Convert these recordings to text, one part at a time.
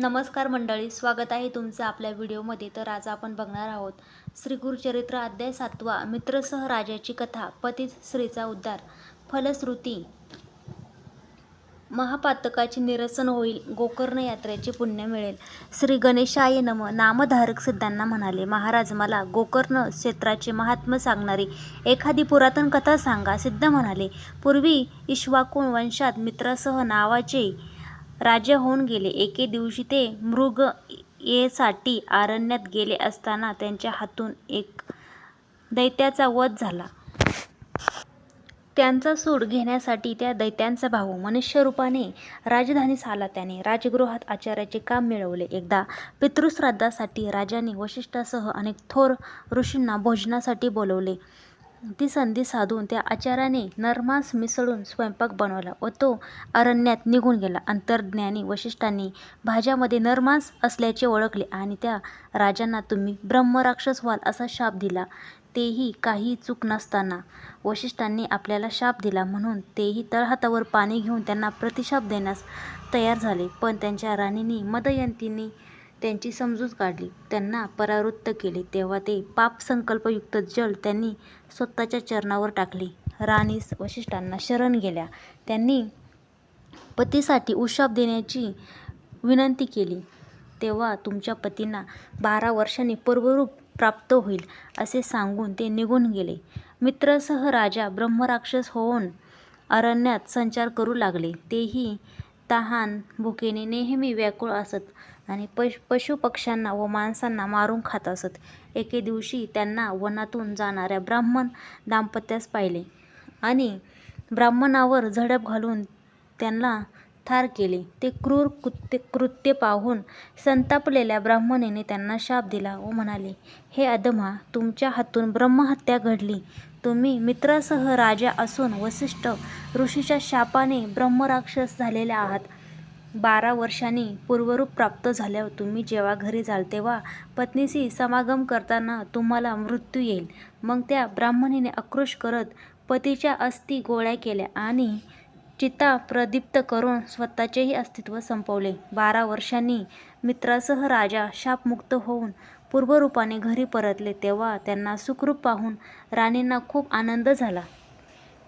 नमस्कार मंडळी स्वागत आहे तुमचं आपल्या व्हिडिओमध्ये. तर आज आपण बघणार आहोत श्री गुरुचरित्र अध्याय सातवा मित्रसह राजाची कथा पतित स्त्रीचा उद्धार. फलश्रुती. महापातकाचे निरसन होईल गोकर्ण यात्रेचे पुण्य मिळेल. श्री गणेशाय नम नामधारक सिद्धांना म्हणाले महाराज मला गोकर्ण क्षेत्राचे महात्म्य सांगणारी एखादी पुरातन कथा सांगा सिद्ध म्हणाले. पूर्वी इश्वाकुण वंशात मित्रासह नावाचे राजे होऊन गेले. एके दिवशी ते मृग येसाठी अरण्यात गेले असताना त्यांच्या हातून एक दैत्याचा वध झाला. त्यांचा सूड घेण्यासाठी त्या दैत्यांचा भाऊ मनुष्यरूपाने राजधानीस आला. त्याने राजगृहात आचार्याचे काम मिळवले. एकदा पितृश्राद्धासाठी राजाने वशिष्ठासह अनेक थोर ऋषींना भोजनासाठी बोलवले. ती संधी साधून त्या आचाराने नरमांस मिसळून स्वयंपाक बनवला व तो अरण्यात निघून गेला. अंतर्ज्ञानी वशिष्ठांनी भाज्यामध्ये नरमांस असल्याचे ओळखले आणि त्या राजांना तुम्ही ब्रह्मराक्षस व्हाल असा शाप दिला. तेही काही चूक नसताना. वशिष्ठांनी आपल्याला शाप दिला म्हणून तेही तळहातावर पाणी घेऊन त्यांना प्रतिशाप देण्यास तयार झाले. पण त्यांच्या राणींनी मदयंतींनी त्यांची समजूत काढली. त्यांना परावृत्त केले. तेव्हा ते पापसंकल्पयुक्त जल त्यांनी स्वतःच्या चरणावर टाकले. राणी वशिष्ठांना शरण गेल्या. त्यांनी पतीसाठी उशाप देण्याची विनंती केली. तेव्हा तुमच्या पतींना बारा वर्षांनी पूर्वरूप प्राप्त होईल असे सांगून ते निघून गेले. मित्रसह राजा ब्रह्मराक्षस होऊन अरण्यात संचार करू लागले. तेही तहान भुकेने नेहमी व्याकुळ असत. आणि पश पशुपक्ष्यांना व माणसांना मारून खात असत. एके दिवशी त्यांना वनातून जाणाऱ्या ब्राह्मण दाम्पत्यास पाहिले आणि ब्राह्मणावर झडप घालून त्यांना ठार केले. ते क्रूर कृत्य कृत्य पाहून संतापलेल्या ब्राह्मणीने त्यांना शाप दिला व म्हणाले हे अदमा तुमच्या हातून ब्रह्महत्या घडली. तुम्ही मित्रासह राजा असून वसिष्ठ ऋषीच्या शापाने ब्रह्मराक्षस झालेले आहात. बारा वर्षांनी पूर्वरूप प्राप्त झाल्यावर तुम्ही जेव्हा घरी जाल तेव्हा पत्नीशी समागम करताना तुम्हाला मृत्यू येईल. मग त्या ब्राह्मणीने आक्रोश करत पतीच्या अस्थी गोळ्या केल्या आणि चिता प्रदीप्त करून स्वतःचेही अस्तित्व संपवले. बारा वर्षांनी मित्रासह राजा शापमुक्त होऊन पूर्वरूपाने घरी परतले तेव्हा त्यांना सुखरूप पाहून राणींना खूप आनंद झाला.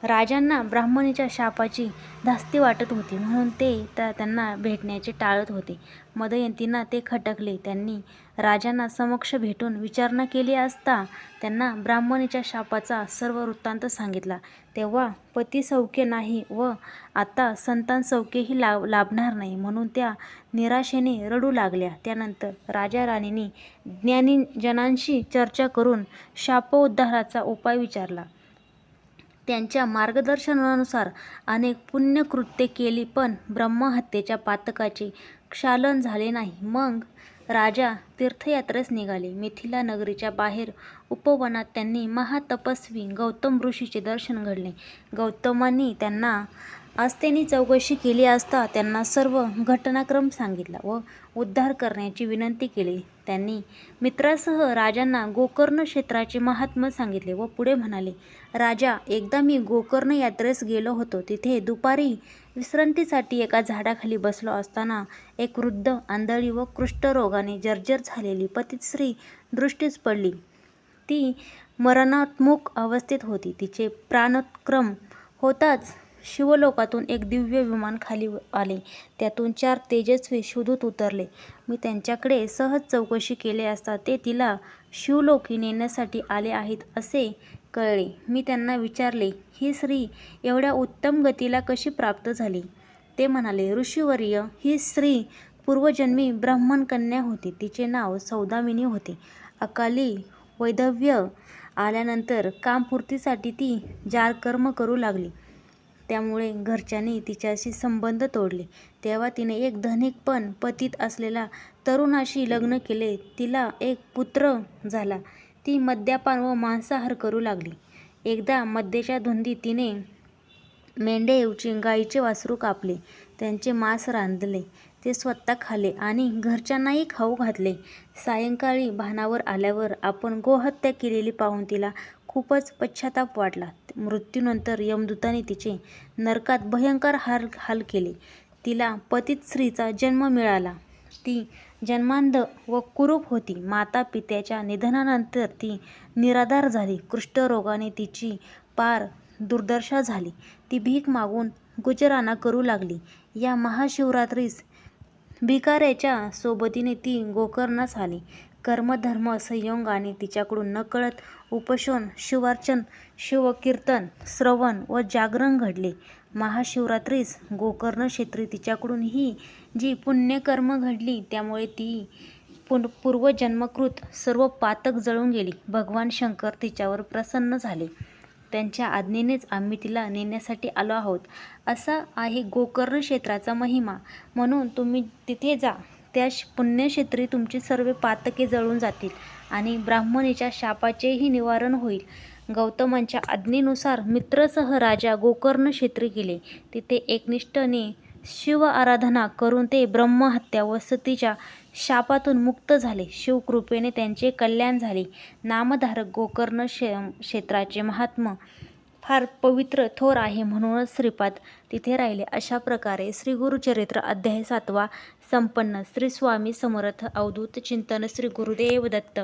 राजांना ब्राह्मणीच्या शापाची धास्ती वाटत होती. म्हणून ते त्या त्यांना भेटण्याचे टाळत होते. मदयंतींना ते खटकले. त्यांनी राजांना समक्ष भेटून विचारणा केली असता त्यांना ब्राह्मणीच्या शापाचा सर्व वृत्तांत सांगितला. तेव्हा पती सौख्य नाही व आता संतान सौख्यही लाभ लाभणार नाही. म्हणून त्या निराशेने रडू लागल्या. त्यानंतर राजा राणींनी ज्ञानीजनांशी चर्चा करून शापोद्धाराचा उपाय विचारला. त्यांच्या मार्गदर्शनानुसार अनेक पुण्यकृत्ये केली पण ब्रह्महत्येच्या पातकाचे क्षालन झाले नाही. मग राजा तीर्थयात्रेस निघाले. मिथिला नगरीच्या बाहेर उपवनात त्यांनी महातपस्वी गौतम ऋषीचे दर्शन घडले. गौतमांनी त्यांना आस्थेने चौकशी केली असता त्यांना सर्व घटनाक्रम सांगितला व उद्धार करण्याची विनंती केली. त्यांनी मित्रासह राजांना गोकर्ण क्षेत्राचे महात्म्य सांगितले व पुढे म्हणाले राजा एकदा मी गोकर्ण यात्रेस गेलो होतो. तिथे दुपारी विश्रांतीसाठी एका झाडाखाली बसलो असताना एक वृद्ध आंधळी व कुष्ठरोगाने जर्जर झालेली पतिश्री दृष्टीस पडली. ती मरणात्मक अवस्थेत होती. तिचे प्राणक्रम होताच शिवलोकातून एक दिव्य विमान खाली आले. त्यातून चार तेजस्वी शिवदूत उतरले. मी त्यांच्याकडे सहज चौकशी केले असता ते तिला शिवलोकी नेण्यासाठी आले आहेत असे कळले. मी त्यांना विचारले ही स्त्री एवढ्या उत्तम गतीला कशी प्राप्त झाली? ते म्हणाले ऋषीवर्य ही स्त्री पूर्वजन्मी ब्राह्मण कन्या होती. तिचे नाव सौदामिनी होते. अकाली वैधव्य आल्यानंतर कामपूर्तीसाठी ती जारकर्म करू लागली. त्यामुळे घरच्यांनी तिच्याशी संबंध तोडले. तेव्हा तिने एक धनिक पण पतीत असलेला तरुणाशी लग्न केले. तिला एक पुत्र झाला. ती मद्यपान व मांसाहार करू लागली. एकदा मद्याच्या धुंदीत तिने मेंढ्याऐवजी गाईचे वासरू कापले. त्यांचे मांस रांधले. ते स्वतः खाल्ले आणि घरच्यांनाही खाऊ घातले. सायंकाळी भानावर आल्यावर आपण गोहत्या केलेली पाहून तिला खूपच पश्चाताप वाटला. मृत्यूनंतर यमदूताने तिचे नरकात भयंकर हाल हाल केले तिला पतित स्त्रीचा जन्म मिळाला ती जन्मांध व कुरूप होती. माता पित्याच्या निधनानंतर ती निराधार झाली. कुष्ठरोगाने तिची पार दुर्दशा झाली. ती भीक मागून गुजराणा करू लागली. या महाशिवरात्रीस भिकाऱ्याच्या सोबतीने ती गोकर्णास आली. कर्मधर्म संयोग आणि तिच्याकडून नकळत उपशोन शिवार्चन, शिवकीर्तन, श्रवण व जागरण घडले. महाशिवरात्रीस गोकर्ण क्षेत्री तिच्याकडून ही जी पुण्यकर्म घडली त्यामुळे ती पुन पूर्वजन्मकृत सर्व पातक जळून गेली. भगवान शंकर तिच्यावर प्रसन्न झाले. त्यांच्या आज्ञेनेच आम्ही तिला नेण्यासाठी आलो आहोत. असा आहे गोकर्ण क्षेत्राचा महिमा. म्हणून तुम्ही तिथे जा. त्या पुण्यक्षेत्री तुमची सर्व पातके जळून जातील आणि ब्राह्मणीच्या शापाचेही निवारण होईल. गौतमांच्या आज्ञेनुसार मित्रसह राजा गोकर्ण क्षेत्री गेले. तिथे एकनिष्ठने शिव-आराधना करून ते ब्रह्महत्या व सतीच्या शापातून मुक्त झाले. शिवकृपेने त्यांचे कल्याण झाले. नामधारक गोकर्ण क्षेत्राचे महात्म्य फार पवित्र थोर आहे म्हणूनच श्रीपाद तिथे राहिले. अशा प्रकारे श्रीगुरुचरित्र अध्याय सातवा संपन्न. श्री स्वामी समर्थ अवधूत चिंतन श्री गुरुदेव दत्त